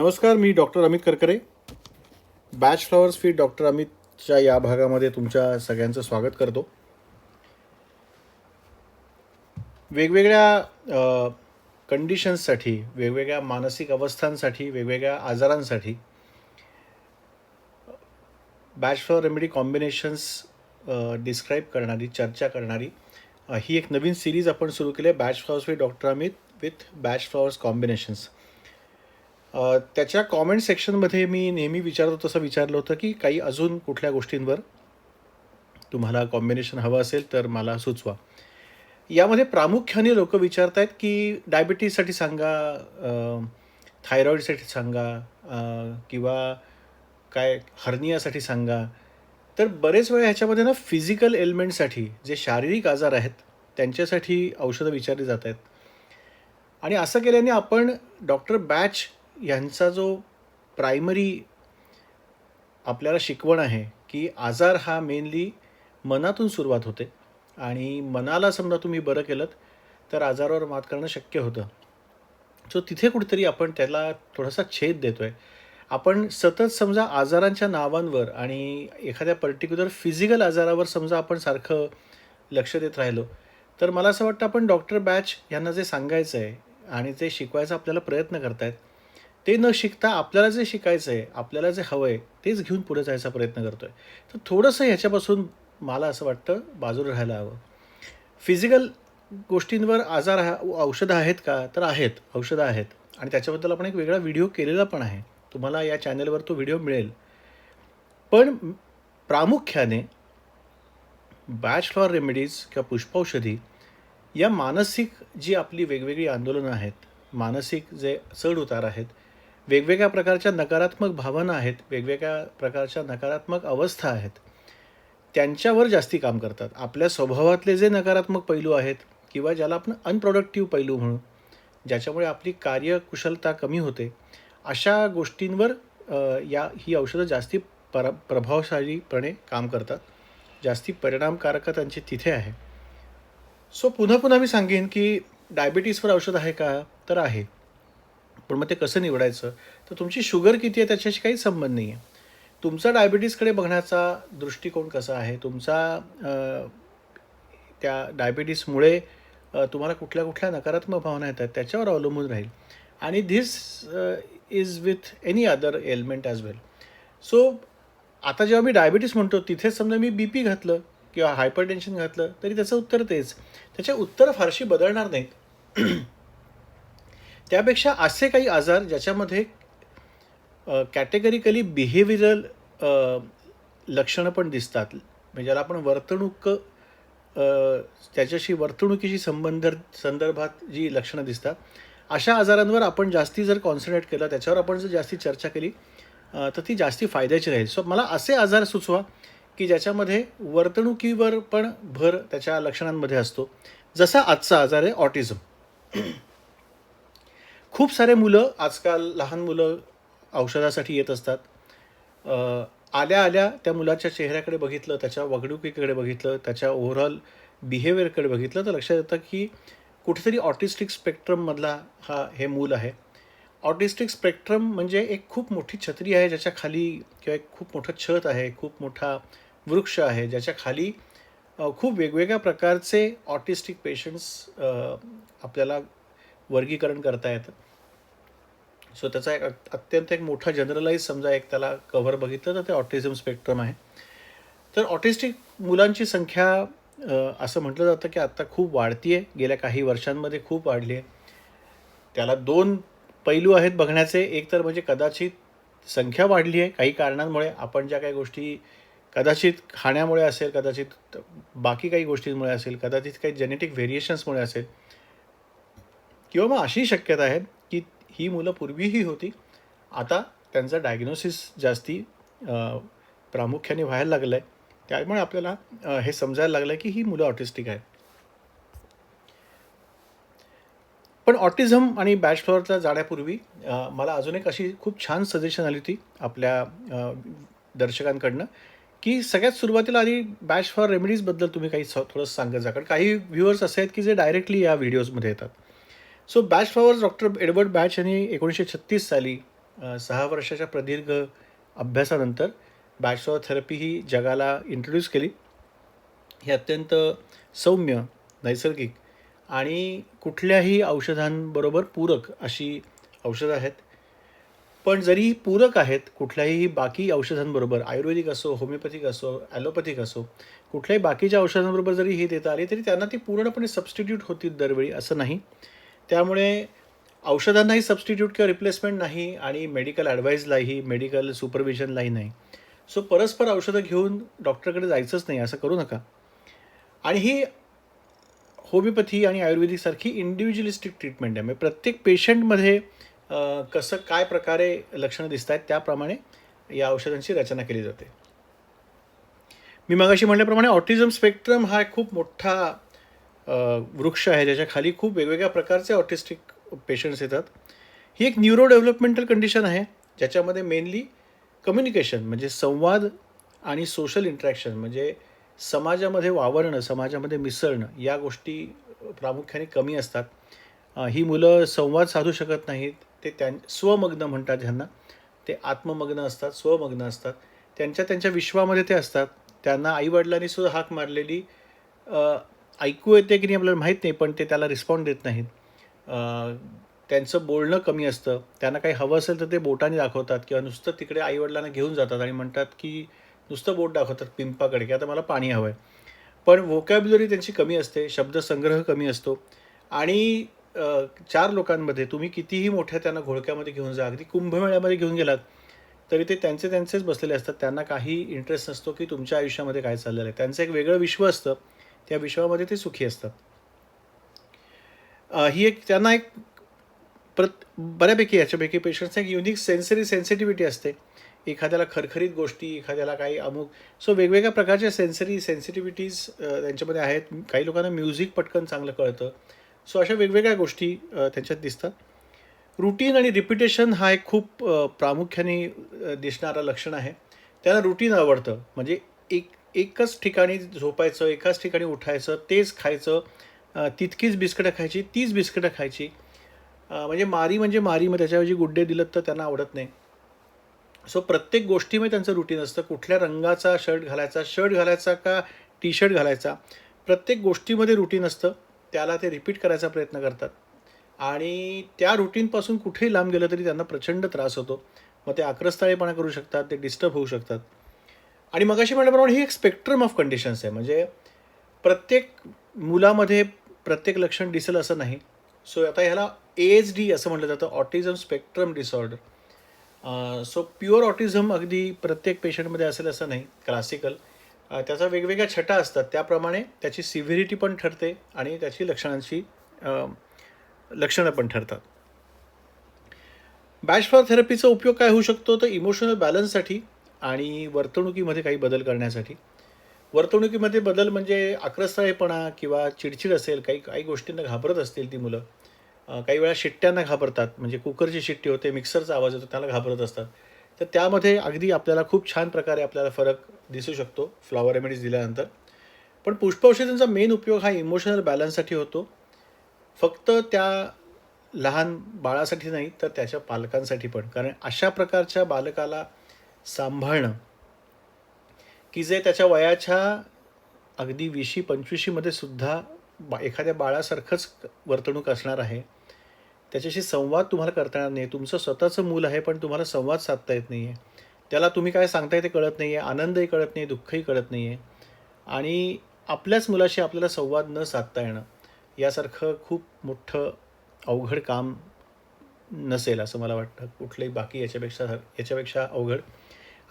नमस्कार मी doctor Amit Karkare. Bach flowers feed doctor अमितच्या या भागामध्ये तुमच्या सगळ्यांचं स्वागत करतो. वेगवेगळ्या कंडिशन्ससाठी वेगवेगळ्या मानसिक अवस्थांसाठी वेगवेगळ्या आजारांसाठी Bach flower remedy combinations describe करणारी चर्चा करणारी ही एक नवीन सिरीज आपण सुरू केली आहे Bach flowers with doctor Amit with Bach flowers combinations त्याच्या कॉमेंट सेक्शनमध्ये मी नेहमी विचारतो तसं विचारलं होतं की काही अजून कुठल्या गोष्टींवर तुम्हाला कॉम्बिनेशन हवं असेल तर मला सुचवा. यामध्ये प्रामुख्याने लोक विचारत आहेत की डायबिटीजसाठी सांगा थायरॉईडसाठी सांगा किंवा काय हर्नियासाठी सांगा. तर बरेच वेळा ह्याच्यामध्ये ना फिजिकल एलिमेंटसाठी जे शारीरिक आजार आहेत त्यांच्यासाठी औषधं विचारली जात आहेत आणि असं केल्याने आपण डॉक्टर बॅच यांचा जो प्रायमरी आपल्याला शिकवण आहे की आजार हा मेनली मनातून सुरुवात होते. आणि मनाला समजा तुम्ही बरं केलं तर आजारावर मात करणं शक्य होतं. सो तिथे कुठेतरी आपण त्याला थोडासा छेद देतो आहे आपण सतत समजा आजारांच्या नावांवर आणि एखाद्या पर्टिक्युलर फिजिकल आजारावर समजा आपण सारखं लक्ष देत राहिलो तर मला असं वाटतं आपण डॉक्टर बॅच यांना जे सांगायचं आहे आणि ते शिकवायचा आपल्याला प्रयत्न करतायत ते न शिकता आपल्याला जे शिकायचं आहे आपल्याला जे हवं आहे तेच घेऊन पुढे जायचा प्रयत्न करतो आहे तर थोडंसं ह्याच्यापासून मला असं वाटतं बाजूला राहायला हवं. फिजिकल गोष्टींवर आजार हा औषधं आहेत का? तर आहेत औषधं आहेत. आणि त्याच्याबद्दल आपण एक वेगळा व्हिडिओ केलेला पण आहे. तुम्हाला या चॅनलवर तो व्हिडिओ मिळेल. पण प्रामुख्याने बॅच फ्लॉर रेमेडीज किंवा पुष्पौषधी या मानसिक जी आपली वेगवेगळी आंदोलनं आहेत मानसिक जे चढ उतार आहेत वेगवेगळ्या प्रकारच्या नकारात्मक भावना आहेत वेगवेगळ्या प्रकारच्या नकारात्मक अवस्था आहेत. त्यांच्यावर जास्ती काम करतात. आपल्या स्वभावातले जे नकारात्मक पैलू आहेत किंवा ज्याला आपण अनप्रोडक्टिव्ह पैलू म्हणू ज्याच्यामुळे आपली कार्यकुशलता कमी होते अशा गोष्टींवर या ही औषधं जास्ती पर प्रभावशालीपणे काम करतात. जास्ती परिणामकारकता त्यांची तिथे आहे. सो पुन्हा पुन्हा मी सांगेन की डायबिटीसवर औषध आहे का? तर आहे. पण मग ते कसं निवडायचं? तर तुमची शुगर किती आहे त्याच्याशी काही संबंध नाही आहे तुमचा डायबिटीसकडे बघण्याचा दृष्टिकोन कसा आहे? तुमचा त्या डायबिटीसमुळे तुम्हाला कुठल्या कुठल्या नकारात्मक भावना येतात त्याच्यावर अवलंबून राहील. आणि this is with any other element as well so आता जेव्हा मी डायबिटीस म्हणतो तिथेच समजा मी बी पी घातलं किंवा हायपर टेन्शन घातलं तरी त्याचं उत्तर तेच. त्याच्या उत्तर फारशी बदलणार नाहीत. त्यापेक्षा असे काही आजार ज्याच्यामध्ये कॅटेगरिकली बिहेवियरल लक्षणं पण दिसतात. म्हणजे ज्याला आपण वर्तणूक त्याच्याशी वर्तणुकीशी संबंध संदर्भात जी लक्षणं दिसतात अशा आजारांवर आपण जास्ती जर कॉन्सन्ट्रेट केलं त्याच्यावर आपण जर जास्ती चर्चा केली तर ती जास्ती फायद्याची राहील. सो मला असे आजार सुचवा की ज्याच्यामध्ये वर्तणुकीवर पण भर त्याच्या लक्षणांमध्ये असतो. जसा आजचा आजार आहे ऑटिझम. खूप सारे मुलं आजकाल लहान मुलं औषधासाठी येत असतात. आल्या आल्या त्या मुलाच्या चेहऱ्याकडे बघितलं त्याच्या वागणुकीकडे बघितलं त्याच्या ओव्हरऑल बिहेवियरकडे बघितलं तर लक्षात येतं की कुठेतरी ऑटिस्टिक स्पेक्ट्रममधला हा हे मूल आहे. ऑटिस्टिक स्पेक्ट्रम म्हणजे एक खूप मोठी छत्री आहे ज्याच्या खाली किंवा एक खूप मोठं छत आहे खूप मोठा वृक्ष आहे ज्याच्या खाली खूप वेगवेगळ्या प्रकारचे ऑटिस्टिक पेशंट्स आपल्याला वर्गीकरण करता येतं. सो त्याचा एक अत्यंत एक मोठा जनरलाइज समजा एक त्याला कव्हर बघितलं तर ते ऑटिझम स्पेक्ट्रम आहे. तर ऑटिस्टिक मुलांची संख्या असं म्हटलं जातं की आत्ता खूप वाढती आहे गेल्या काही वर्षांमध्ये खूप वाढली आहे. त्याला दोन पैलू आहेत बघण्याचे. एक तर म्हणजे कदाचित संख्या वाढली आहे काही कारणांमुळे. आपण ज्या काही गोष्टी कदाचित खाण्यामुळे असेल कदाचित बाकी काही गोष्टींमुळे असेल कदाचित काही जेनेटिक व्हेरिएशन्समुळे असेल किंवा मग अशी शक्यता आहे. ही मुलं पूर्वीही होती. आता त्यांचा डायग्नोसिस जास्ती प्रामुख्याने व्हायला लागलं आहे त्यामुळे आपल्याला हे समजायला लागलं की ही मुलं ऑटिस्टिक आहेत. पण ऑटिझम आणि बॅच जाण्यापूर्वी मला अजून एक अशी खूप छान सजेशन आली होती आपल्या दर्शकांकडनं की सगळ्यात सुरुवातीला आधी बॅच फॉर रेमेडीजबद्दल तुम्ही काही थोडं सांगत जा. कारण काही व्ह्युअर्स असे आहेत की जे डायरेक्टली या व्हिडिओजमध्ये येतात. So Bach flowers doctor Edward Bach यांनी एकोणीसशे छत्तीस साली सहा वर्षाच्या प्रदीर्घ अभ्यासानंतर बॅच फॉवर थेरपी ही जगाला इंट्रोड्यूस केली. ही अत्यंत सौम्य नैसर्गिक आणि कुठल्याही औषधांबरोबर पूरक अशी औषधं आहेत. पण जरी पूरक आहेत कुठल्याही बाकी औषधांबरोबर आयुर्वेदिक असो होमिओपॅथिक असो ॲलोपॅथिक असो कुठल्याही बाकीच्या औषधांबरोबर जरी हे देता आली तरी त्यांना ती पूर्णपणे सबस्टिट्यूट होतील दरवेळी असं नाही. त्यामुळे औषधांनाही सबस्टिट्यूट किंवा रिप्लेसमेंट नाही आणि मेडिकल ॲडवाईजलाही मेडिकल सुपरविजनलाही नाही. सो परस्पर औषधं घेऊन डॉक्टरकडे जायचंच नाही असं करू नका. आणि ही होमिओपॅथी आणि आयुर्वेदिकसारखी इंडिव्हिज्युअलिस्टिक ट्रीटमेंट आहे. म्हणजे प्रत्येक पेशंटमध्ये कसं काय प्रकारे लक्षणं दिसत आहेत त्याप्रमाणे या औषधांची रचना केली जाते. मी मगाशी म्हटल्याप्रमाणे ऑटिझम स्पेक्ट्रम हा खूप मोठा वृक्ष आहे ज्याच्या खाली खूप वेगवेगळ्या प्रकारचे ऑटिस्टिक पेशंट्स येतात. ही एक न्यूरो डेव्हलपमेंटल कंडिशन आहे ज्याच्यामध्ये मेनली कम्युनिकेशन म्हणजे संवाद आणि सोशल इंटरॅक्शन म्हणजे समाजामध्ये वावरणं समाजामध्ये मिसळणं या गोष्टी प्रामुख्याने कमी असतात. ही मुलं संवाद साधू शकत नाहीत ते त्यां स्वमग्न म्हणतात ज्यांना ते आत्ममग्न असतात स्वमग्न असतात. त्यांच्या त्यांच्या विश्वामध्ये ते असतात. त्यांना आईवडिलांनी सुद्धा हाक मारलेली ऐकू येते की नाही आपल्याला माहीत नाही पण ते त्याला रिस्पॉन्ड देत नाहीत. त्यांचं बोलणं कमी असतं. त्यांना काही हवं असेल तर ते बोटाने दाखवतात किंवा नुसतं तिकडे आईवडिलांना घेऊन जातात आणि म्हणतात की नुसतं बोट दाखवतात पिंपाकडे की आता मला पाणी हवं आहे पण व्होकॅब्युलरी त्यांची कमी असते शब्दसंग्रह कमी असतो. आणि चार लोकांमध्ये तुम्ही कितीही मोठ्या त्यांना घोळक्यामध्ये घेऊन जा अगदी कुंभमेळ्यामध्ये घेऊन गेलात तरी ते त्यांचे त्यांचेच बसलेले असतात. त्यांना काही इंटरेस्ट नसतो की तुमच्या आयुष्यामध्ये काय चाललेलं आहे. त्यांचं एक वेगळं विश्व असतं. त्या विश्वामध्ये ते सुखी असतात. ही एक त्यांना एक प्रत बऱ्यापैकी याच्यापैकी पेशंट्सना एक युनिक सेन्सरी सेन्सिटिव्हिटी असते. एखाद्याला खरखरीत गोष्टी एखाद्याला काही अमुक सो वेगवेगळ्या प्रकारच्या सेन्सरी सेन्सिटिव्हिटीज त्यांच्यामध्ये आहेत. काही लोकांना म्युझिक पटकन चांगलं कळतं. सो अशा वेगवेगळ्या गोष्टी त्यांच्यात दिसतात. रुटीन आणि रिपिटेशन हा एक खूप प्रामुख्याने दिसणारा लक्षण आहे. त्यांना रुटीन आवडतं. म्हणजे एक एकच ठिकाणी झोपायचं एकाच ठिकाणी उठायचं तेच खायचं तितकीच बिस्किटं खायची तीच बिस्किटं खायची. म्हणजे मारी म्हणजे मारी मग त्याच्याऐवजी गुड्डे दिलं तर त्यांना आवडत नाही. सो प्रत्येक गोष्टीमध्ये त्यांचं रुटीन असतं. कुठल्या रंगाचा शर्ट घालायचा शर्ट घालायचा का टी शर्ट घालायचा प्रत्येक गोष्टीमध्ये रुटीन असतं. त्याला ते रिपीट करायचा प्रयत्न करतात. आणि त्या रुटीनपासून कुठेही लांब गेलं तरी त्यांना प्रचंड त्रास होतो. मग ते आक्रस्ताळेपणा करू शकतात ते डिस्टर्ब होऊ शकतात. आणि मग अशी म्हटल्याप्रमाणे ही एक स्पेक्ट्रम ऑफ कंडिशन्स आहे. म्हणजे प्रत्येक मुलामध्ये प्रत्येक लक्षण दिसेल असं नाही. सो आता ह्याला ए एच डी असं म्हटलं जातं autism spectrum disorder so pure autism अगदी प्रत्येक पेशंटमध्ये असेल असं नाही क्लासिकल त्याचा वेगवेगळ्या छटा असतात. त्याप्रमाणे त्याची सिव्हिरिटी पण ठरते आणि त्याची लक्षणांची लक्षणं पण ठरतात. बॅश फॉर थेरपीचा उपयोग काय होऊ शकतो? तर इमोशनल बॅलन्ससाठी आणि वर्तणुकीमध्ये काही बदल करण्यासाठी. वर्तणुकीमध्ये बदल म्हणजे आक्रस्ताळेपणा किंवा चिडचिड असेल काही काही गोष्टींना घाबरत असतील ती मुलं. काही वेळा शिट्ट्यांना घाबरतात म्हणजे कुकरची शिट्टी होते मिक्सरचा आवाज होतो त्याला घाबरत असतात. तर त्यामध्ये अगदी आपल्याला खूप छान प्रकारे आपल्याला फरक दिसू शकतो फ्लॉवर रेमेडीज दिल्यानंतर. पण पुष्पौषधींचा मेन उपयोग हा इमोशनल बॅलन्ससाठी होतो. फक्त त्या लहान बाळासाठी नाही तर त्याच्या पालकांसाठी पण. कारण अशा प्रकारच्या बालकाला सांभाळणं. की जे त्याच्या वयाच्या अगदी विशी पंचवीशीमध्ये सुद्धा बा एखाद्या बाळासारखंच वर्तणूक असणार आहे. त्याच्याशी संवाद तुम्हाला करता येणार नाही. तुमचं स्वतःचं मूल आहे पण तुम्हाला संवाद साधता येत नाही आहे त्याला तुम्ही काय सांगताय ते कळत नाही आहे आनंदही कळत नाही दुःखही कळत नाही आहे आणि आपल्याच मुलाशी आपल्याला संवाद न साधता येणं यासारखं खूप मोठं अवघड काम नसेल असं मला वाटतं. कुठलंही बाकी याच्यापेक्षा याच्यापेक्षा अवघड.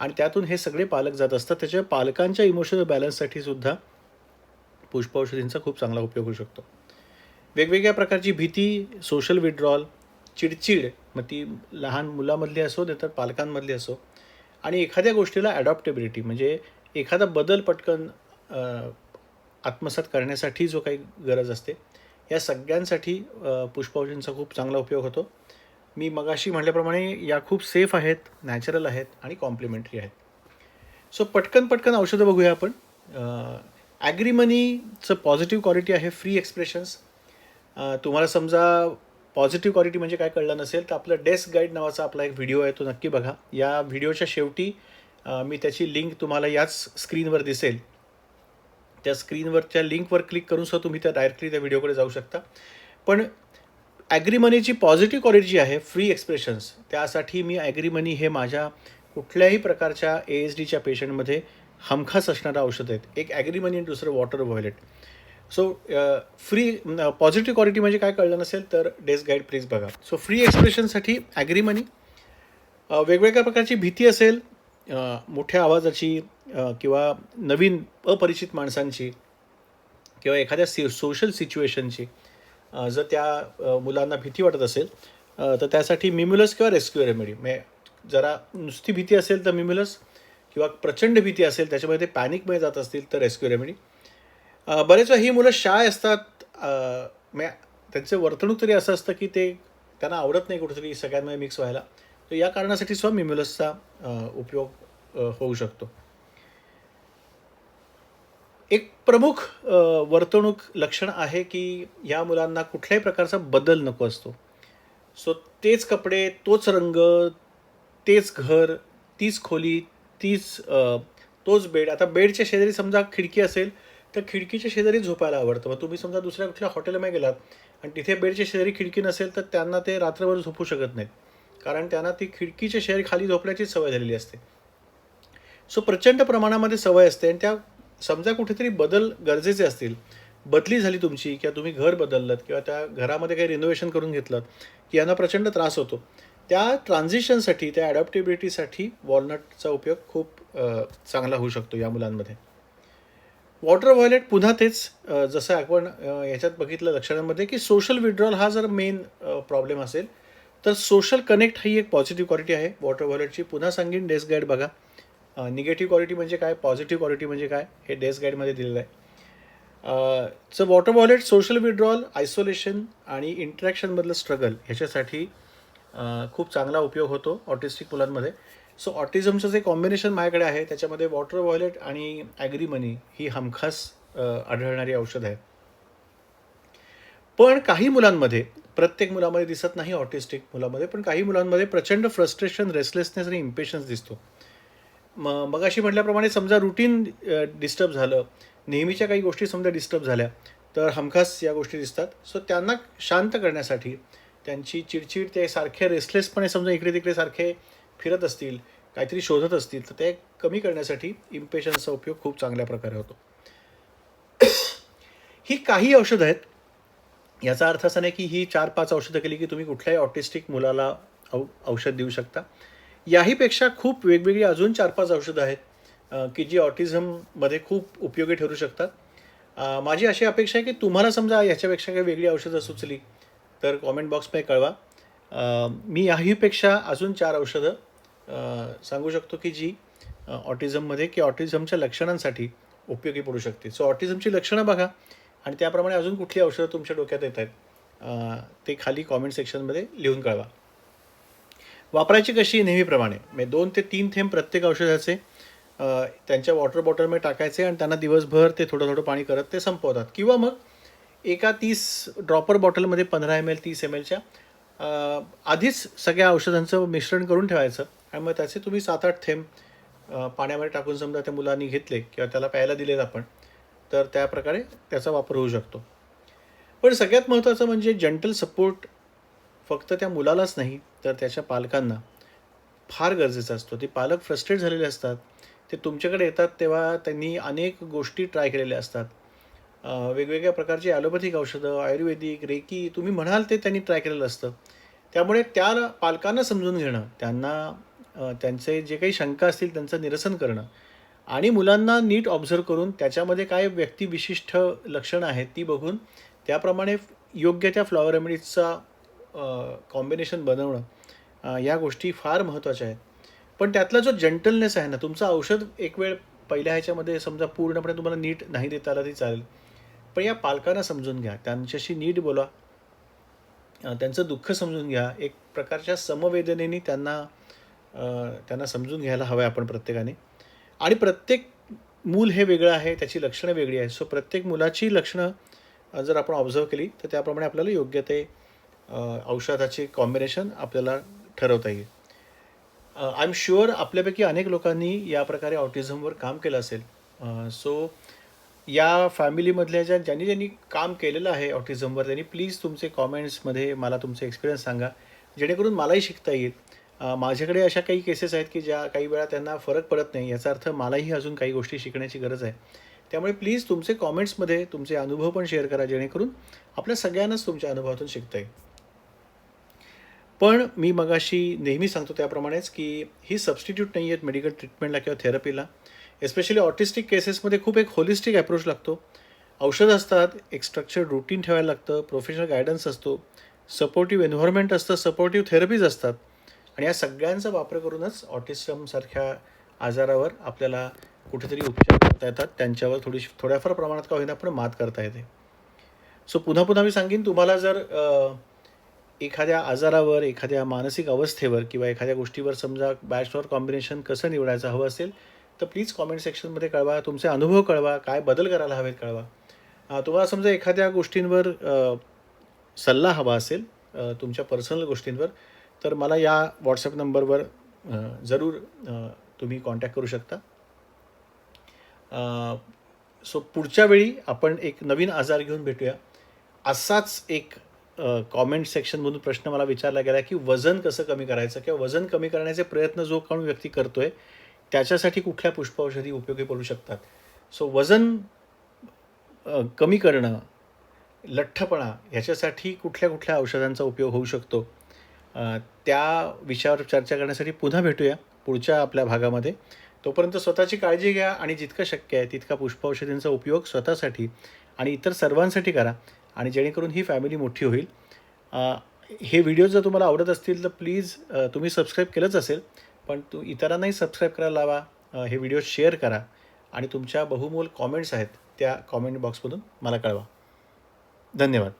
आणि त्यातून हे सगळे पालक जात असतात. त्याच्या पालकांच्या इमोशनल बॅलन्ससाठी सुद्धा पुष्पौषधींचा खूप चांगला उपयोग होऊ शकतो. वेगवेगळ्या प्रकारची भीती सोशल विड्रॉल चिडचिड मग ती लहान मुलामधली असो नाही तर पालकांमधली असो आणि एखाद्या गोष्टीला ॲडॉप्टेबिलिटी म्हणजे एखादा बदल पटकन आत्मसात करण्यासाठी जो काही गरज असते या सगळ्यांसाठी पुष्पौषधींचा खूप चांगला उपयोग होतो. मी मगाशी म्हटल्याप्रमाणे या खूप सेफ आहेत नॅचरल आहेत आणि कॉम्प्लिमेंटरी आहेत. सो पटकन पटकन औषधं बघूया आपण. ॲग्रीमनीचं पॉझिटिव्ह क्वालिटी आहे फ्री एक्सप्रेशन्स तुम्हाला समजा पॉझिटिव्ह क्वालिटी म्हणजे काय कळलं नसेल तर आपलं डेस्क गाईड नावाचा आपला एक व्हिडिओ आहे तो नक्की बघा. या व्हिडिओच्या शेवटी मी त्याची लिंक तुम्हाला याच स्क्रीनवर दिसेल. त्या स्क्रीनवर त्या लिंकवर क्लिक करून सुद्धा तुम्ही त्या डायरेक्टली त्या व्हिडिओकडे जाऊ शकता. पण ॲग्रीमनीची पॉझिटिव्ह क्वालिटी जी आहे फ्री एक्सप्रेशन्स त्यासाठी मी ॲग्रीमनी हे माझ्या कुठल्याही प्रकारच्या ए एस डीच्या पेशंटमध्ये हमखास असणारं औषध आहेत. एक ॲग्रीमनी आणि दुसरं water violet so free positive quality म्हणजे काय कळलं नसेल तर डेस्क गाईड प्लीज बघा. सो फ्री एक्सप्रेशनसाठी ॲग्रीमनी वेगवेगळ्या प्रकारची भीती असेल मोठ्या आवाजाची किंवा नवीन अपरिचित माणसांची किंवा एखाद्या सि सोशल सिच्युएशनची जर त्या मुलांना भीती वाटत असेल तर त्यासाठी मिम्युलस किंवा रेस्क्यू रेमेडी. मे जरा नुसती भीती असेल तर मिम्युलस किंवा प्रचंड भीती असेल त्याच्यामध्ये ते पॅनिकमध्ये जात असतील तर रेस्क्यू रेमेडी. बरेच वेळा ही मुलं शाय असतात अ, म्हणजे त्यांचं वर्तणूक तरी असं असतं की ते त्यांना आवडत नाही कुठेतरी सगळ्यांमध्ये मिक्स व्हायला. तर या कारणासाठी सुद्धा मिम्युलसचा उपयोग होऊ शकतो. एक प्रमुख वर्तणूक लक्षण आहे की या मुलांना कुठल्याही प्रकारचा बदल नको असतो. सो तेच कपडे तोच रंग तेच घर तीच खोली तीच तोच बेड. आता बेडच्या शेजारी समजा खिडकी असेल तर खिडकीच्या शेजारी झोपायला आवडतं. मग तुम्ही समजा दुसऱ्या कुठल्या हॉटेलमध्ये गेलात आणि तिथे बेडच्या शेजारी खिडकी नसेल तर त्यांना ते रात्रभर झोपू शकत नाहीत. कारण त्यांना ती खिडकीच्या शेजारी खाली झोपण्याची सवय झालेली असते. सो प्रचंड प्रमाणामध्ये सवय असते आणि त्या समजा कुठेतरी बदल गरजेचे असतील बदली झाली तुमची किंवा तुम्ही घर बदललं किंवा त्या घरामध्ये काही रिनोव्हेशन करून घेतलं की यांना प्रचंड त्रास होतो त्या ट्रान्झिशनसाठी त्या ॲडॅप्टेबिलिटीसाठी वॉलनटचा उपयोग खूप चांगला होऊ शकतो या मुलांमध्ये. वॉटर व्हायलेट पुन्हा तेच जसं आपण याच्यात बघितलं लक्षणांमध्ये की सोशल विड्रॉल हा जर मेन प्रॉब्लेम असेल तर सोशल कनेक्ट ही एक पॉझिटिव्ह क्वालिटी आहे. वॉटर व्हायलेटची पुन्हा सांगेन डेस्क गाईड बघा. निगेटिव्ह क्वालिटी म्हणजे काय? पॉझिटिव्ह क्वालिटी म्हणजे काय? हे डेस्क गाईडमध्ये दिलेलं आहे. So water violet social withdrawal isolation आणि इंटरॅक्शनमधलं स्ट्रगल ह्याच्यासाठी खूप चांगला उपयोग होतो ऑटिस्टिक मुलांमध्ये. सो ऑटिझमचं जे कॉम्बिनेशन माझ्याकडे आहे त्याच्यामध्ये वॉटर वॉयलेट आणि ॲग्रीमनी ही हमखास आढळणारी औषध आहे पण काही मुलांमध्ये प्रत्येक मुलामध्ये दिसत नाही ऑटिस्टिक मुलामध्ये पण काही मुलांमध्ये प्रचंड फ्रस्ट्रेशन रेसलेसनेस आणि इम्पेशन्स दिसतो. मग मगाशी म्हटल्याप्रमाणे समजा रुटीन डिस्टर्ब झालं नेहमीच्या काही गोष्टी समजा डिस्टर्ब झाल्या तर हमखास या गोष्टी दिसतात. सो त्यांना शांत करण्यासाठी त्यांची चिडचिड ते सारखे रेस्टलेसपणे समजा इकडे तिकडे सारखे फिरत असतील काहीतरी शोधत असतील तर ते कमी करण्यासाठी इम्पेशन्सचा उपयोग खूप चांगल्या प्रकारे होतो. ही काही औषधं आहेत. याचा अर्थ असा नाही की ही चार पाच औषधं केली की तुम्ही कुठल्याही ऑटिस्टिक मुलाला औ औषध देऊ शकता. याहीपेक्षा खूप वेगवेगळी अजून चार पाच औषधं आहेत की जी ऑटिझममध्ये खूप उपयोगी ठरू शकतात. माझी अशी अपेक्षा आहे की तुम्हाला समजा याच्यापेक्षा काही वेगळी औषधं सुचली तर कॉमेंट बॉक्समध्ये कळवा. मी याहीपेक्षा अजून चार औषधं सांगू शकतो की जी ऑटिझममध्ये की ऑटिझमच्या लक्षणांसाठी उपयोगी पडू शकते. सो ऑटिझमची लक्षणं बघा आणि त्याप्रमाणे अजून कुठली औषधं तुमच्या डोक्यात येत आहेत ते खाली कॉमेंट सेक्शनमध्ये लिहून कळवा. वापरायची कशी नेहमीप्रमाणे? म्हणजे दोन ते तीन थेंब प्रत्येक औषधाचे त्यांच्या वॉटर बॉटलमध्ये टाकायचे आणि त्यांना दिवसभर ते थोडं थोडं पाणी करत ते संपवतात. किंवा मग एका तीस ड्रॉपर बॉटलमध्ये पंधरा एम एल तीस एम एलच्या आधीच सगळ्या औषधांचं मिश्रण करून ठेवायचं आणि मग त्याचे तुम्ही सात आठ थेंब पाण्यामध्ये टाकून समजा त्या मुलांनी घेतले किंवा त्याला प्यायला दिलेत आपण तर त्याप्रकारे त्याचा वापर होऊ शकतो. पण सगळ्यात महत्त्वाचं म्हणजे जंटल सपोर्ट फक्त त्या मुलालाच नाही तर त्याच्या पालकांना. फार गरजेचा असतो. ते पालक फ्रस्ट्रेट झालेले असतात. ते तुमच्याकडे येतात तेव्हा त्यांनी अनेक गोष्टी ट्राय केलेल्या असतात. वेगवेगळ्या प्रकारची ॲलोपॅथिक औषधं आयुर्वेदिक रेकी तुम्ही म्हणाल ते त्यांनी ट्राय केलेलं असतं. त्यामुळे त्या पालकांना समजून घेणं त्यांना त्यांचे जे काही शंका असतील त्यांचं निरसन करणं आणि मुलांना नीट ऑब्झर्व करून त्याच्यामध्ये काय व्यक्तिविशिष्ट लक्षणं आहेत ती बघून त्याप्रमाणे योग्य त्या फ्लॉवर रेमेडीजचा कॉम्बिनेशन बनवणं या गोष्टी फार महत्त्वाच्या आहेत. पण त्यातला जो जंटलनेस आहे ना तुमचं औषध एक वेळ पहिल्या ह्याच्यामध्ये समजा पूर्णपणे तुम्हाला नीट नाही देता आलं तरी चालेल. पण या पालकांना समजून घ्या त्यांच्याशी नीट बोला. त्यांचं दुःख समजून घ्या. एक प्रकारच्या समवेदनेने त्यांना त्यांना समजून घ्यायला हवं आहे आपण प्रत्येकाने. आणि प्रत्येक मूल हे वेगळं आहे त्याची लक्षणं वेगळी आहेत. सो प्रत्येक मुलाची लक्षणं जर आपण ऑब्झर्व केली तर त्याप्रमाणे आपल्याला योग्य ते औषधाचे कॉम्बिनेशन आपल्याला ठरवता येईल. आय एम शुअर आपल्यापैकी अनेक लोकांनी या प्रकारे ऑटिझमवर काम केलं असेल. सो या फॅमिलीमधल्या ज्या ज्यांनी ज्यांनी काम केलेलं आहे ऑटिझमवर त्यांनी प्लीज तुमचे कॉमेंट्समध्ये मला तुमचे एक्सपिरियन्स सांगा. जेणेकरून मलाही शिकता येईल. माझ्याकडे अशा काही केसेस आहेत की ज्या काही वेळा त्यांना फरक पडत नाही. याचा अर्थ मलाही अजून काही गोष्टी शिकण्याची गरज आहे. त्यामुळे प्लीज तुमचे कॉमेंट्समध्ये तुमचे अनुभव पण शेअर करा जेणेकरून आपल्या सगळ्यांनाच तुमच्या अनुभवातून शिकता येईल. पण मी मगाशी नेहमी सांगतो त्याप्रमाणेच की ही सबस्टिट्यूट नाही आहेत मेडिकल ट्रीटमेंटला किंवा थेरपीला एस्पेशली ऑटिस्टिक केसेसमध्ये खूप एक होलिस्टिक अप्रोच लागतो. औषध असतात एक स्ट्रक्चर रुटीन ठेवायला लागतं प्रोफेशनल गायडन्स असतो सपोर्टिव्ह एन्व्हायरमेंट असतं सपोर्टिव्ह थेरपीज असतात. आणि या सगळ्यांचा वापर करूनच ऑटिस्टमसारख्या आजारावर आपल्याला कुठेतरी उपचार करता येतात. त्यांच्यावर थोडीशी थोड्याफार प्रमाणात का होईना पण मात करता येते. सो पुन्हा पुन्हा मी सांगेन तुम्हाला जर एखाद्या आजारावर एखाद्या मानसिक अवस्थेवर किंवा एखाद्या गोष्टीवर समजा बॅचलर कॉम्बिनेशन कसं निवडायचं हवं असेल तर प्लीज कॉमेंट सेक्शनमध्ये कळवा. तुमचे अनुभव कळवा. काय बदल करायला हवेत कळवा. तुम्हाला समजा एखाद्या गोष्टींवर सल्ला हवा असेल तुमच्या पर्सनल गोष्टींवर तर मला या व्हॉट्सअप नंबरवर जरूर तुम्ही कॉन्टॅक्ट करू शकता. सो पुढच्या वेळी आपण एक नवीन आजार घेऊन भेटूया. असाच एक कॉमेंट सेक्शनमधून प्रश्न मला विचारला गेला की वजन कसं कमी करायचं किंवा वजन कमी करण्याचे प्रयत्न जो कोण व्यक्ती करतोय त्याच्यासाठी कुठल्या पुष्पौषधी उपयोगी पडू शकतात? सो वजन कमी करणं लठ्ठपणा ह्याच्यासाठी कुठल्या कुठल्या औषधांचा उपयोग होऊ शकतो? त्या विषयावर चर्चा करण्यासाठी पुन्हा भेटूया पुढच्या आपल्या भागामध्ये. तोपर्यंत स्वतःची काळजी घ्या आणि जितकं शक्य आहे तितका पुष्पौषधींचा उपयोग स्वतःसाठी आणि इतर सर्वांसाठी करा. आणि जेणेकरून ही फॅमिली मोठी होईल. हे व्हिडिओ जर तुम्हाला आवडत असतील तर प्लीज तुम्ही सबस्क्राईब केलंच असेल पण तू इतरांनाही सबस्क्राईब करायला लावा हे व्हिडिओ शेअर करा आणि तुमच्या बहुमोल कॉमेंट्स आहेत त्या कॉमेंट बॉक्समधून मला कळवा. धन्यवाद.